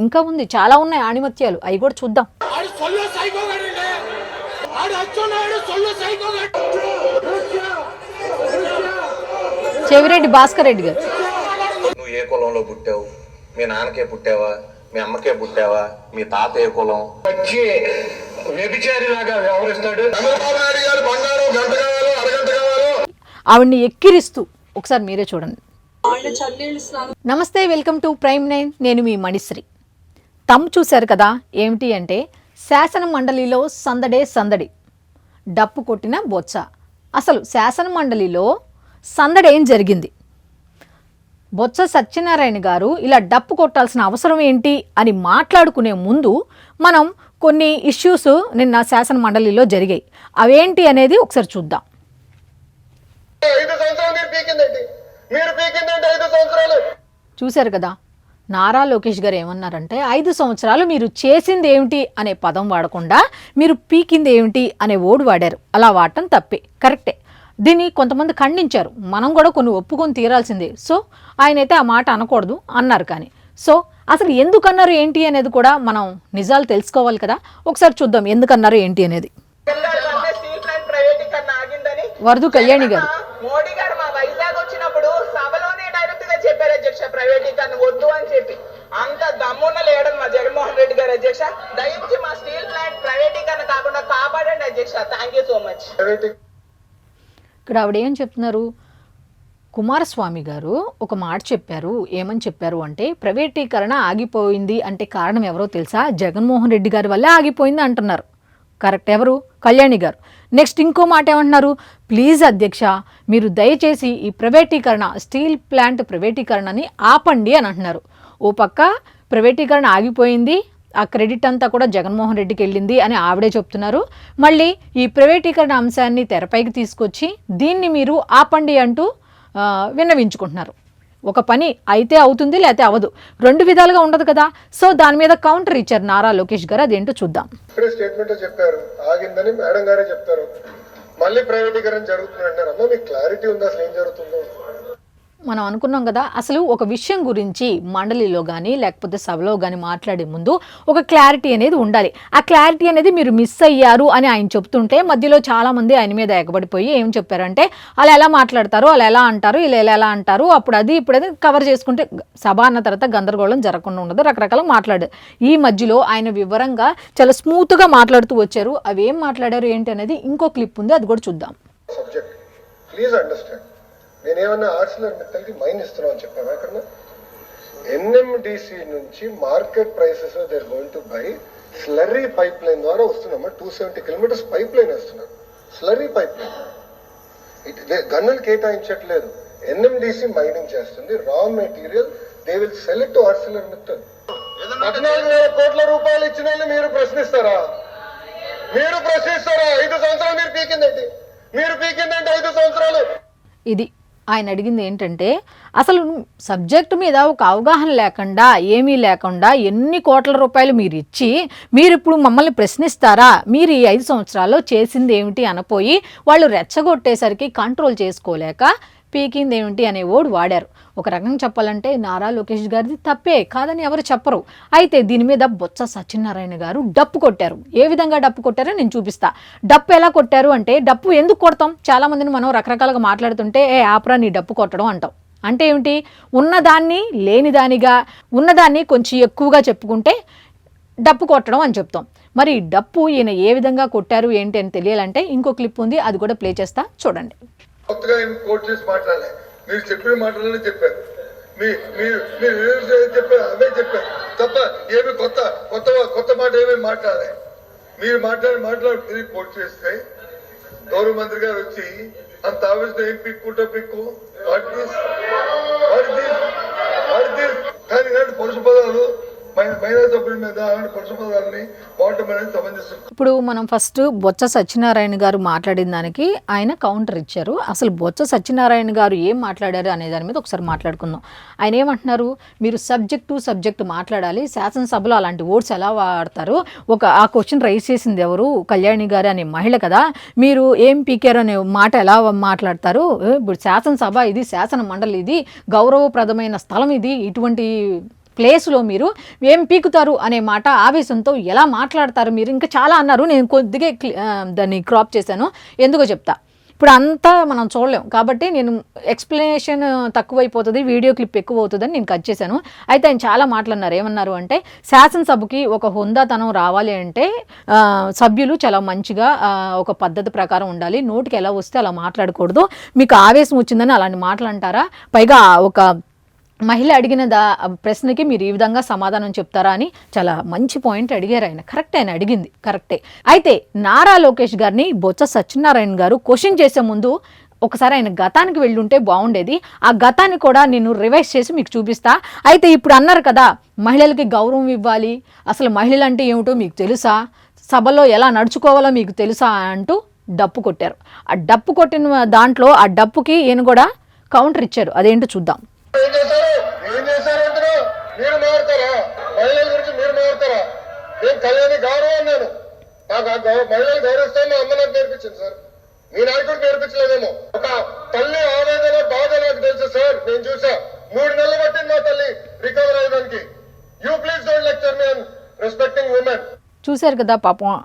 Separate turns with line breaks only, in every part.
ఇంకా ఉంది చాలా ఉన్నాయి ఆణిమత్యాలు. అవి కూడా చూద్దాం. చెవిరెడ్డి భాస్కర్ రెడ్డి గారు.
నువ్వు ఏ కులంలో పుట్టావు? మీ నాన్నకే పుట్టావా? మీ అమ్మకే పుట్టావా? మీ తాత ఏ కులం?
వచ్చి వ్యభిచారిలాగా వ్యవహరిస్తాడు. చంద్రబాబు నాయుడు గారు బంగారం గంట కావాలో అరగంట కావాలో.
ఆవిడ్ని ఎక్కిరిస్తూ ఒకసారి మీరే చూడండి. నమస్తే వెల్కమ్ టు ప్రైమ్ నైన్. నేను మీ మణిశ్రీ. తమ్ చూశారు కదా ఏమిటి అంటే శాసన మండలిలో సందడే సందడి డప్పు కొట్టిన బొత్స. అసలు శాసన మండలిలో సందడి ఏం జరిగింది? బొత్స సత్యనారాయణ గారు ఇలా డప్పు కొట్టాల్సిన అవసరం ఏంటి అని మాట్లాడుకునే ముందు మనం కొన్ని ఇష్యూస్ నిన్న శాసన మండలిలో జరిగాయి. అవేంటి అనేది ఒకసారి చూద్దాం. చూశారు కదా నారా లోకేష్ గారు ఏమన్నారంటే ఐదు సంవత్సరాలు మీరు చేసింది ఏమిటి? అనే పదం వాడకుండా మీరు పీకింది ఏమిటి అనే ఓడు వాడారు. అలా వాడటం తప్పే. కరెక్టే. దీన్ని కొంతమంది ఖండించారు. మనం కూడా కొన్ని ఒప్పుకొని తీరాల్సిందే. సో ఆయన అయితే ఆ మాట అనకూడదు అన్నారు కానీ. సో అసలు ఎందుకు అన్నారు ఏంటి అనేది కూడా మనం నిజాలు తెలుసుకోవాలి కదా. ఒకసారి చూద్దాం ఎందుకు అన్నారు ఏంటి అనేది. వరదు కళ్యాణి గారు.
ప్రైవేటీకరణ వద్దు అని చెప్పి. అంత దమ్మున్న లేడం మా జగన్మోహన్ రెడ్డి గారు అధ్యక్ష. దయించి మా స్టీల్ ప్లాంట్ ప్రైవేటీకరణ కాకుండా కాపాడండి అధ్యక్ష. థ్యాంక్ యూ సో మచ్
ఇక్కడ ఆవిడ ఏం చెప్తున్నారు? కుమారస్వామి గారు ఒక మాట చెప్పారు. ఏమని చెప్పారు అంటే ప్రైవేటీకరణ ఆగిపోయింది అంటే కారణం ఎవరో తెలుసా? జగన్మోహన్ రెడ్డి గారి వల్లే ఆగిపోయింది అంటున్నారు. కరెక్ట్ ఎవరు? కళ్యాణి గారు. నెక్స్ట్ ఇంకో మాట ఏమంటున్నారు? ప్లీజ్ అధ్యక్ష మీరు దయచేసి ఈ ప్రైవేటీకరణ స్టీల్ ప్లాంట్ ప్రైవేటీకరణని ఆపండి అని అంటున్నారు. ఓ పక్క ప్రైవేటీకరణ ఆగిపోయింది ఆ క్రెడిట్ అంతా కూడా జగన్మోహన్ రెడ్డికి వెళ్ళింది అని ఆవిడే చెప్తున్నారు. మళ్ళీ ఈ ప్రైవేటీకరణ అంశాన్ని తెరపైకి తీసుకొచ్చి దీన్ని మీరు ఆపండి అంటూ విన్నవించుకుంటున్నారు. ఒక పని అయితే అవుతుంది లేకపోతే అవదు. రెండు విధాలుగా ఉండదు కదా. సో దాని మీద కౌంటర్ ఇచ్చారు నారా లోకేష్ గారు. అదేంటో చూద్దాం.
ఇప్పుడే స్టేట్మెంట్ చెప్పారు. ఆగిందని మేడం గారే చెప్తారు. మళ్ళీ ప్రైవేటీకరణ జరుగుతుంది అంటారు అమ్మా మీకు క్లారిటీ ఉంది? అసలు ఏం జరుగుతుందో?
మనం అనుకున్నాం కదా అసలు ఒక విషయం గురించి మండలిలో కానీ లేకపోతే సభలో కానీ మాట్లాడే ముందు ఒక క్లారిటీ అనేది ఉండాలి. ఆ క్లారిటీ అనేది మీరు మిస్ అయ్యారు అని ఆయన చెప్తుంటే మధ్యలో చాలామంది ఆయన మీద ఎగబడిపోయి ఏం చెప్పారంటే అలా ఎలా మాట్లాడతారు? అలా ఎలా అంటారు? ఇలా ఎలా ఎలా అంటారు? అప్పుడు అది ఇప్పుడు అది కవర్ చేసుకుంటే సభ అన్న తర్వాత గందరగోళం జరగకుండా ఉండదు. రకరకాల మాట్లాడారు ఈ మధ్యలో ఆయన వివరంగా చాలా స్మూత్గా మాట్లాడుతూ వచ్చారు. అవి ఏం మాట్లాడారు ఏంటి అనేది ఇంకో క్లిప్ ఉంది. అది కూడా చూద్దాం.
ప్లీజ్ అండర్స్టాండ్ నేనేమన్నా ఆర్ట్స్లర్ మిత్తలకి మైన్ ఇస్తున్నాం అని చెప్పాను అక్కడ ఎన్ఎండిసి నుంచి market prices they're going to buy slurry pipe line ద్వారా వస్తున్నామా? Two seventy kilometres pipe line వేస్తున్నారు స్లర్రీ పైప్ లైన్ ఇట్ గన్నులు కేటాయించట్లేదు. ఎన్ఎండిసి మైనింగ్ చేస్తుంది. Raw material they will sell it to Arcelor Mittal పద్నాలుగు వేల కోట్ల రూపాయలు ఇచ్చిన మీరు ప్రశ్నిస్తారా? మీరు ప్రశ్నిస్తారా? ఐదు సంవత్సరాలు మీరు పీకిందండి. మీరు పీకిందండి ఐదు సంవత్సరాలు.
ఇది ఆయన అడిగింది ఏంటంటే అసలు సబ్జెక్టు మీద ఒక అవగాహన లేకుండా ఏమీ లేకుండా ఎన్ని కోట్ల రూపాయలు మీరు ఇచ్చి మీరు ఇప్పుడు మమ్మల్ని ప్రశ్నిస్తారా? మీరు ఈ ఐదు సంవత్సరాల్లో చేసింది ఏమిటి? అనపోయి వాళ్ళు రెచ్చగొట్టేసరికి కంట్రోల్ చేసుకోలేక పీకింది ఏమిటి అనే ఓడ్ వాడారు. ఒక రకంగా చెప్పాలంటే నారా లోకేష్ గారిది తప్పే కాదని ఎవరు చెప్పరు. అయితే దీని మీద బొత్స సత్యనారాయణ గారు డప్పు కొట్టారు. ఏ విధంగా డప్పు కొట్టారో నేను చూపిస్తా. డప్పు ఎలా కొట్టారు అంటే డప్పు ఎందుకు కొడతాం? చాలా మందిని మనం రకరకాలుగా మాట్లాడుతుంటే ఏ ఆపరా నీ డప్పు కొట్టడం అంటాం. అంటే ఏమిటి? ఉన్నదాన్ని లేనిదానిగా ఉన్నదాన్ని కొంచెం ఎక్కువగా చెప్పుకుంటే డప్పు కొట్టడం అని చెప్తాం. మరి డప్పు ఈయన ఏ విధంగా కొట్టారు ఏంటి అని తెలియాలంటే ఇంకో క్లిప్ ఉంది అది కూడా ప్లే చేస్తా చూడండి.
కొత్తగా ఏం కోట్ చేసి మాట్లాడలే. మీరు చెప్పిన మాటలనే చెప్పారు మీ మీరు చెప్పారు అవే చెప్పారు తప్ప ఏమి కొత్త కొత్త కొత్త మాట ఏమీ మాట్లాడలే. మీరు మాట్లాడి మాట్లాడి తిరిగి కోట్ చేస్తే గౌరవ మంత్రి గారు వచ్చి అంత ఆవేశం ఏం పిక్కుంటా పిక్కు? వాట్ దిస్ కానీ ఇలాంటి పరుషు పదాలు
ఇప్పుడు మనం ఫస్ట్ బొత్స సత్యనారాయణ గారు మాట్లాడిన దానికి ఆయన కౌంటర్ ఇచ్చారు. అసలు బొత్స సత్యనారాయణ గారు ఏం మాట్లాడారు అనే దాని మీద ఒకసారి మాట్లాడుకుందాం. ఆయన ఏమంటున్నారు? మీరు సబ్జెక్ట్ టు సబ్జెక్ట్ మాట్లాడాలి. శాసనసభలో అలాంటి ఓట్స్ ఎలా వాడతారు? ఒక ఆ క్వశ్చన్ రైజ్ చేసింది ఎవరు? కళ్యాణి గారు అనే మహిళ కదా. మీరు ఏం పీకారు అనే మాట ఎలా మాట్లాడతారు? ఇప్పుడు శాసనసభ ఇది శాసన మండలి ఇది గౌరవప్రదమైన స్థలం ఇది ఇటువంటి ప్లేస్లో మీరు ఏం పీకుతారు అనే మాట ఆవేశంతో ఎలా మాట్లాడతారు మీరు? ఇంకా చాలా అన్నారు. నేను కొద్దిగా క్లి- దాన్ని క్రాప్ చేశాను. ఎందుకో చెప్తా. ఇప్పుడు అంతా మనం చూడలేం. కాబట్టి నేను ఎక్స్ప్లెనేషన్ తక్కువైపోతుంది వీడియో క్లిప్ ఎక్కువ అవుతుందని నేను కట్ చేశాను. అయితే ఆయన చాలా మాట్లాడినారు ఏమన్నారు అంటే శాసనసభకి ఒక హుందాతనం రావాలి అంటే సభ్యులు చాలా మంచిగా ఒక పద్ధతి ప్రకారం ఉండాలి. నోటికి ఎలా వస్తే అలా మాట్లాడకూడదు. మీకు ఆవేశం వచ్చిందని అలాంటి మాటలు అంటారా? పైగా ఒక మహిళ అడిగిన దా ప్రశ్నకి మీరు ఈ విధంగా సమాధానం చెప్తారా అని చాలా మంచి పాయింట్ అడిగారు ఆయన. కరెక్ట్ ఆయన అడిగింది. కరెక్టే అయితే నారా లోకేష్ గారిని బొత్స సత్యనారాయణ గారు క్వశ్చన్ చేసే ముందు ఒకసారి ఆయన గతానికి వెళ్ళుంటే బాగుండేది. ఆ గతాన్ని కూడా నేను రివైజ్ చేసి మీకు చూపిస్తా. అయితే ఇప్పుడు అన్నారు కదా మహిళలకి గౌరవం ఇవ్వాలి. అసలు మహిళలు అంటే ఏమిటో మీకు తెలుసా? సభలో ఎలా నడుచుకోవాలో మీకు తెలుసా అంటూ డప్పు కొట్టారు. ఆ డప్పు కొట్టిన దాంట్లో ఆ డప్పుకి ఈయన కూడా కౌంటర్ ఇచ్చారు. అదేంటో చూద్దాం.
ఏం చేశారు అంటున్నా? మీరు మారుతారా? మహిళల గురించి మీరు మారుతారా? నేను కళ్యాణి గౌరవం అన్నాను. నాకు ఆ గౌరవ మహిళలు గౌరవిస్తాను మా అమ్మ నాకు నేర్పించింది సార్. మీ నాయకుడు నేర్పించలేదేమో. ఒక తల్లి ఆవేదన బాధ నాకు తెలుసు సార్. నేను చూసా. మూడు నెలలు పట్టింది మా తల్లి రికవర్ అవ్వడానికి. You please don't lecture me respecting women
చూశారు కదా పాపం.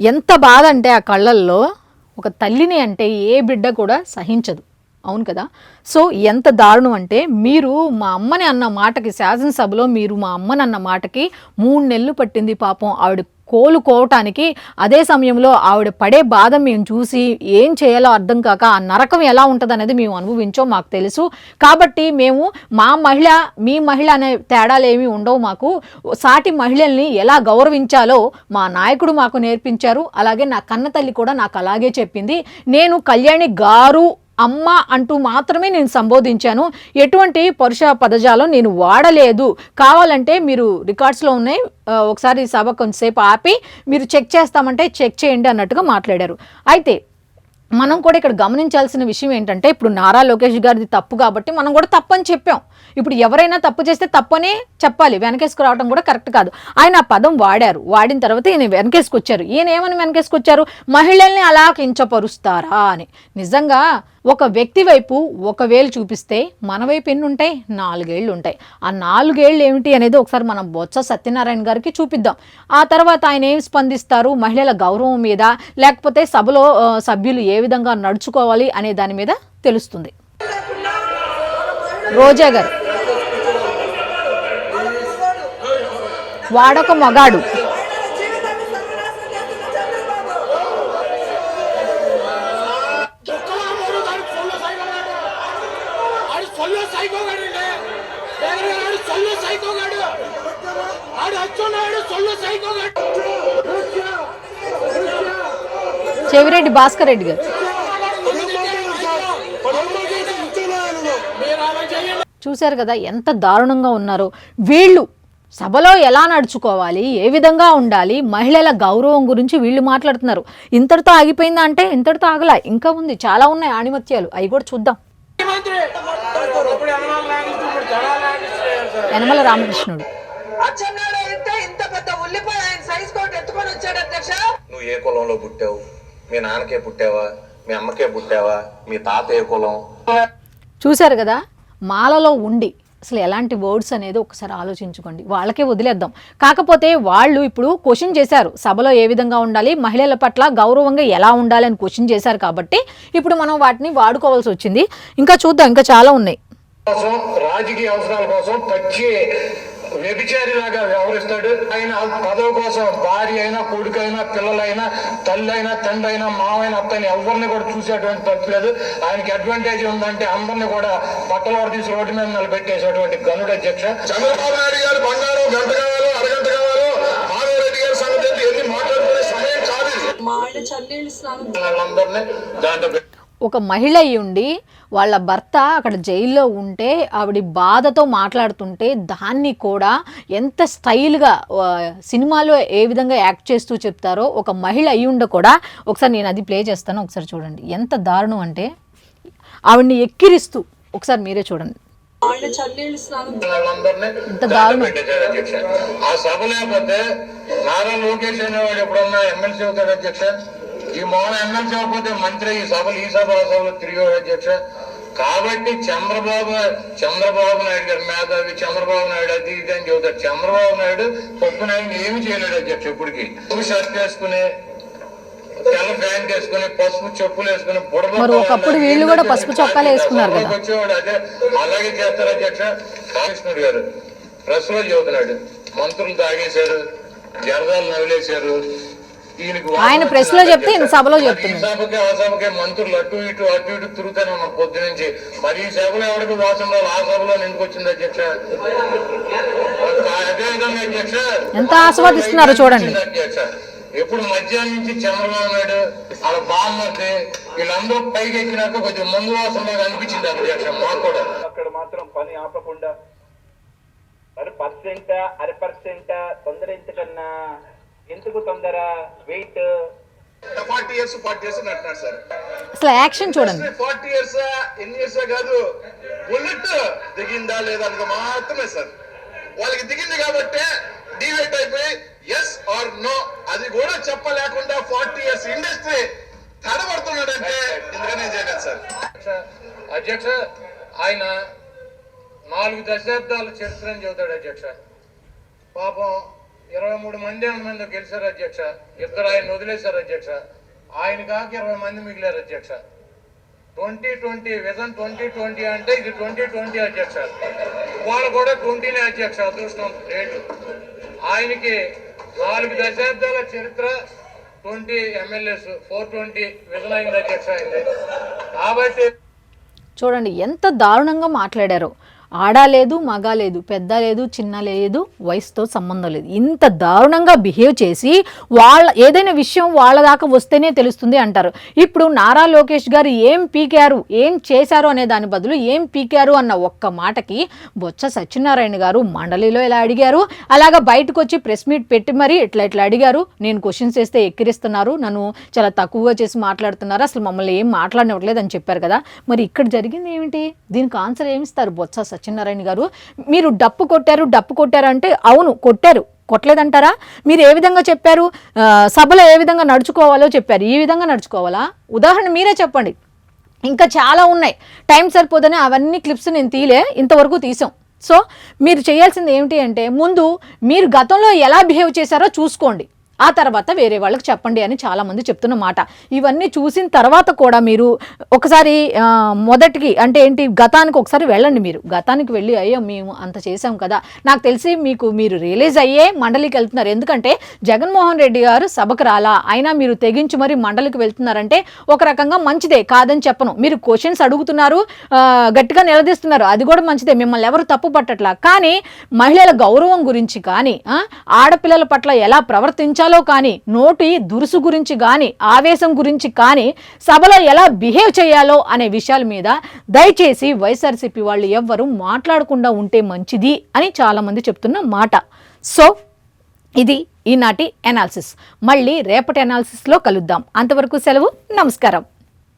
ఎంత బాధ అంటే ఆ కళ్ళల్లో ఒక తల్లిని అంటే ఏ బిడ్డ కూడా సహించదు. అవును కదా? సో ఎంత దారుణం అంటే మీరు మా అమ్మని అన్న మాటకి శాసనసభలో మీరు మా అమ్మని అన్న మాటకి మూడు నెలలు పట్టింది పాపం. ఆవిడ కోలుకోవటానికి అదే సమయంలో ఆవిడ పడే బాధ మేము చూసి ఏం చేయాలో అర్థం కాక ఆ నరకం ఎలా ఉంటుంది అనేది మేము అనుభవించో మాకు తెలుసు. కాబట్టి మేము మా మహిళ మీ మహిళ అనే తేడాలు ఏమీ ఉండవు మాకు. సాటి మహిళల్ని ఎలా గౌరవించాలో మా నాయకుడు మాకు నేర్పించారు. అలాగే నా కన్న తల్లి కూడా నాకు అలాగే చెప్పింది. నేను కళ్యాణి గారు అమ్మ అంటూ మాత్రమే నేను సంబోధించాను. ఎటువంటి పరుష పదజాలం నేను వాడలేదు. కావాలంటే మీరు రికార్డ్స్లో ఉన్నాయి. ఒకసారి సభ కొంతసేపు ఆపి మీరు చెక్ చేస్తామంటే చెక్ చేయండి అన్నట్టుగా మాట్లాడారు. అయితే మనం కూడా ఇక్కడ గమనించాల్సిన విషయం ఏంటంటే ఇప్పుడు నారా లోకేష్ గారిది తప్పు కాబట్టి మనం కూడా తప్పని చెప్పాం. ఇప్పుడు ఎవరైనా తప్పు చేస్తే తప్పనే చెప్పాలి. వెనకేసుకు రావడం కూడా కరెక్ట్ కాదు. ఆయన ఆ పదం వాడారు. వాడిన తర్వాత ఈయన వెనకేసుకొచ్చారు. ఈయన ఏమని వెనకేసుకొచ్చారు? మహిళల్ని అలా కించపరుస్తారా అని. నిజంగా ఒక వ్యక్తి వైపు ఒకవేలు చూపిస్తే మన వైపు ఎన్ని ఉంటాయి నాలుగేళ్ళు ఉంటాయి ఆ నాలుగేళ్ళు ఏమిటి అనేది ఒకసారి మనం బొత్స సత్యనారాయణ గారికి చూపిద్దాం. ఆ తర్వాత ఆయన ఏం స్పందిస్తారు? మహిళల గౌరవం మీద లేకపోతే సభలో సభ్యులు ఏ విధంగా నడుచుకోవాలి అనే దాని మీద తెలుస్తుంది. రోజా గారు. వాడొక మగాడు.
ఆడు సొల్లు సైకోగాడు ఆడు సొల్లు సైకోగాడు
చెవిరెడ్డి భాస్కర్ రెడ్డి గారు. చూశారు కదా ఎంత దారుణంగా ఉన్నారో. వీళ్ళు సభలో ఎలా నడుచుకోవాలి ఏ విధంగా ఉండాలి మహిళల గౌరవం గురించి వీళ్ళు మాట్లాడుతున్నారు. ఇంతటితో ఆగిపోయిందా అంటే ఇంతటితో ఆగలా. ఇంకా ఉంది చాలా ఉన్నాయి ఆణిమత్యాలు. అవి కూడా చూద్దాం. యనమల రామకృష్ణుడు.
అచ్చెన్నాయుడు అయితే ఇంత పెద్ద ఉల్లిపాయ ఆయన సైజ్ కోట్ ఎత్తుకొని వచ్చాడు అధ్యక్ష.
నువ్వు ఏ కులంలో పుట్టావు? మీ నాన్నకే పుట్టావా? మీ అమ్మకే పుట్టావా? మీ తాత ఏ కులం?
చూశారు కదా? మాలలో ఉండి అసలు ఎలాంటి వర్డ్స్ అనేది ఒకసారి ఆలోచించుకోండి. వాళ్ళకే వదిలేద్దాం. కాకపోతే వాళ్ళు ఇప్పుడు క్వశ్చన్ చేశారు. సభలో ఏ విధంగా ఉండాలి? మహిళల పట్ల గౌరవంగా ఎలా ఉండాలి అని క్వశ్చన్ చేశారు కాబట్టి ఇప్పుడు మనం వాటిని వాడుకోవాల్సి వచ్చింది. ఇంకా చూద్దాం. ఇంకా చాలా ఉన్నాయి.
రాజకీయ అవసరాల కోసం పచ్చి వ్యభిచారి లాగా వ్యవహరిస్తాడు ఆయన పదవి కోసం భార్య అయినా కొడుకైనా పిల్లలైనా తల్లి అయినా తండ్రి అయినా మావైనా అత్తని ఎవరిని కూడా చూసేటువంటి పరిస్థితి లేదు ఆయనకి అడ్వాంటేజ్ ఉందంటే అందరిని కూడా పట్టలో తీసి రోడ్డు మీద నిలబెట్టేసేటువంటి గనుడు అధ్యక్ష
చంద్రబాబు నాయుడు గారు బంగారం గంట కావాలో అరగంట కావాలో మాధవరెడ్డి గారి సంగతి? ఎన్ని మాట్లాడుకునే సమయం కాదు.
మా ఆయన
వాళ్ళందరినీ దాంట్లో
ఒక మహిళ అయి ఉండి వాళ్ళ భర్త అక్కడ జైల్లో ఉంటే ఆవిడ బాధతో మాట్లాడుతుంటే దాన్ని కూడా ఎంత స్టైల్గా సినిమాలో ఏ విధంగా యాక్ట్ చేస్తూ చెప్తారో ఒక మహిళ అయి ఉండ కూడా ఒకసారి నేను అది ప్లే చేస్తాను. ఒకసారి చూడండి. ఎంత దారుణం అంటే ఆవిడ్ని ఎక్కిరిస్తూ ఒకసారి మీరే చూడండి. ఇంత దారుణం.
ఆ సభ లేకపోతే నారా లోకేష్ అనేవాడు ఎప్పుడన్నా ఎమ్మెల్సీ అవుతాడు అధ్యక్ష? ఈ మోహన్ ఎమ్మెల్సీ అవ్వకపోతే మంత్రి ఈ సభలు ఈ సభ ఆ సభలు తిరిగాడు అధ్యక్ష.
కాబట్టి చంద్రబాబు చంద్రబాబు నాయుడు గారు మేధావి చంద్రబాబు నాయుడు అది ఇది అని చెబుతారు. చంద్రబాబు నాయుడు పప్పు నాయుడు ఏమి చేయలేడు అధ్యక్ష ఇప్పటికి. షర్ట్ వేసుకుని తెల్ల ప్యాంట్ వేసుకుని పసుపు చెప్పులు వేసుకుని బుడబ
మరి ఒకప్పుడు వీళ్ళు కూడా పసుపు చొక్కాలు వేసుకున్నారు.
వచ్చేవాడు అదే. అలాగే చేస్తారు అధ్యక్ష. కాళేశ్వరుడు గారు ప్రెస్లో చెబుతున్నాడు మంత్రులు తాగేశారు జరదాలు ఈయనకి
ఆయన
వాసన
ప్రెస్లో చెప్తే ఈయన సభలో.
సభకి మంత్రులు అటు ఇటు అటు ఇటు తిరుగుతానే ఉన్నారు పొద్దు నుంచి. మరి ఈ సభలో ఎవరికి వాసన రాదు ఆ సభలో ఎందుకు వచ్చింది అధ్యక్ష? అదే విధంగా అధ్యక్ష
ఎంత ఆస్వాదిస్తున్నారో చూడండి.
అధ్యక్ష. ఎప్పుడు మధ్యాహ్నం నుంచి చంద్రబాబు నాయుడు వాళ్ళ బామ్మర్ది వీళ్ళందరూ పైకి ఎక్కినాక కొంచెం ముందు వాసనలాగా అనిపించింది అధ్యక్ష మాకు కూడా.
అక్కడ మాత్రం పని ఆపకుండా మరి పర్సెంట్ అర పర్సెంట్ తొందర ఎంతకన్నా ఎందుకు తొందర wait
forty years forty years అంటున్నారు సార్.
అసలు యాక్షన్ చూడండి.
ఫార్టీ ఇయర్స్ ఎన్ని ఇయర్స్ కాదు బుల్లెట్ దిగిందా లేదా అనేది మాత్రమే సార్. వాళ్ళకి దిగింది కాబట్టి డివేట్ అయిపోయి ఎస్ ఆర్ నో అది కూడా చెప్పలేకుండా ఫార్టీ ఇయర్స్ ఇండస్ట్రీ తడబడుతున్నాడంటే ఎందుకనే చేయలేదు సార్.
అధ్యక్ష అధ్యక్ష ఆయన నాలుగు దశాబ్దాల చరిత్ర అని చెబుతాడు అధ్యక్ష. పాపం ఇరవై మూడు మంది మంది గెలిచారు అధ్యక్ష. ఇద్దరు ఆయన వదిలేశారు అధ్యక్ష. ఆయన కాక ఇరవై మంది మిగిలారు అధ్యక్ష. Twenty twenty vision twenty twenty అంటే ఇది ట్వంటీ ట్వంటీ అధ్యక్ష. వాళ్ళు కూడా ట్వంటీనే అధ్యక్ష అదృష్టం రేటు ఆయనకి నాలుగు దశాబ్దాల చరిత్ర twenty MLAs four twenty vision అయింది అధ్యక్ష అయింది కాబట్టి
చూడండి ఎంత దారుణంగా మాట్లాడారు. ఆడ లేదు మగ లేదు పెద్ద లేదు చిన్న లేదు వయసుతో సంబంధం లేదు. ఇంత దారుణంగా బిహేవ్ చేసి వాళ్ళ ఏదైనా విషయం వాళ్ళ దాకా వస్తేనే తెలుస్తుంది అంటారు. ఇప్పుడు నారా లోకేష్ గారు ఏం పీకారు ఏం చేశారు అనే దాని బదులు ఏం పీకారు అన్న ఒక్క మాటకి బొత్స సత్యనారాయణ గారు మండలిలో ఇలా అడిగారు. అలాగా బయటకు వచ్చి ప్రెస్ మీట్ పెట్టి మరి ఇట్లా ఇట్లా అడిగారు. నేను క్వశ్చన్స్ వేస్తే ఎక్కిరిస్తున్నారు. నన్ను చాలా తక్కువగా చేసి మాట్లాడుతున్నారు. అసలు మమ్మల్ని ఏం మాట్లాడినట్లేదు అని చెప్పారు కదా. మరి ఇక్కడ జరిగింది ఏమిటి? దీనికి ఆన్సర్ ఏమిస్తారు బొత్స సత్యనారాయణ గారు మీరు డప్పు కొట్టారు డప్పు కొట్టారు అంటే అవును కొట్టారు. కొట్టలేదంటారా? మీరు ఏ విధంగా చెప్పారు? సభలో ఏ విధంగా నడుచుకోవాలో చెప్పారు. ఈ విధంగా నడుచుకోవాలా? ఉదాహరణ మీరే చెప్పండి. ఇంకా చాలా ఉన్నాయి. టైం సరిపోదని అవన్నీ క్లిప్స్ నేను తీలే ఇంతవరకు తీసాం. సో మీరు చేయాల్సింది ఏమిటి అంటే ముందు మీరు గతంలో ఎలా బిహేవ్ చేశారో చూసుకోండి. ఆ తర్వాత వేరే వాళ్ళకి చెప్పండి అని చాలామంది చెప్తున్న మాట. ఇవన్నీ చూసిన తర్వాత కూడా మీరు ఒకసారి మొదటికి అంటే ఏంటి గతానికి ఒకసారి వెళ్ళండి మీరు. గతానికి వెళ్ళి అయ్యో మేము అంత చేసాం కదా. నాకు తెలిసి మీకు మీరు రిలీజ్ అయ్యే మండలికి వెళ్తున్నారు. ఎందుకంటే జగన్మోహన్ రెడ్డి గారు సభకు రాలా. అయినా మీరు తెగించి మరి మండలికి వెళ్తున్నారంటే ఒక రకంగా మంచిదే కాదని చెప్పను. మీరు క్వశ్చన్స్ అడుగుతున్నారు గట్టిగా నిలదీస్తున్నారు. అది కూడా మంచిదే. మిమ్మల్ని ఎవరు తప్పు పట్టట్లా. కానీ మహిళల గౌరవం గురించి కానీ ఆడపిల్లల పట్ల ఎలా ప్రవర్తించాలో కానీ నోటి దురుసు గురించి కానీ ఆవేశం గురించి కానీ సభలో ఎలా బిహేవ్ చేయాలో అనే విషయాల మీద దయచేసి వైఎస్ఆర్సీపీ వాళ్ళు ఎవ్వరూ మాట్లాడకుండా ఉంటే మంచిది అని చాలామంది చెప్తున్న మాట. సో ఇది ఈనాటి ఎనాలిసిస్ మళ్ళీ రేపటి ఎనాలిసిస్లో కలుద్దాం. అంతవరకు సెలవు నమస్కారం.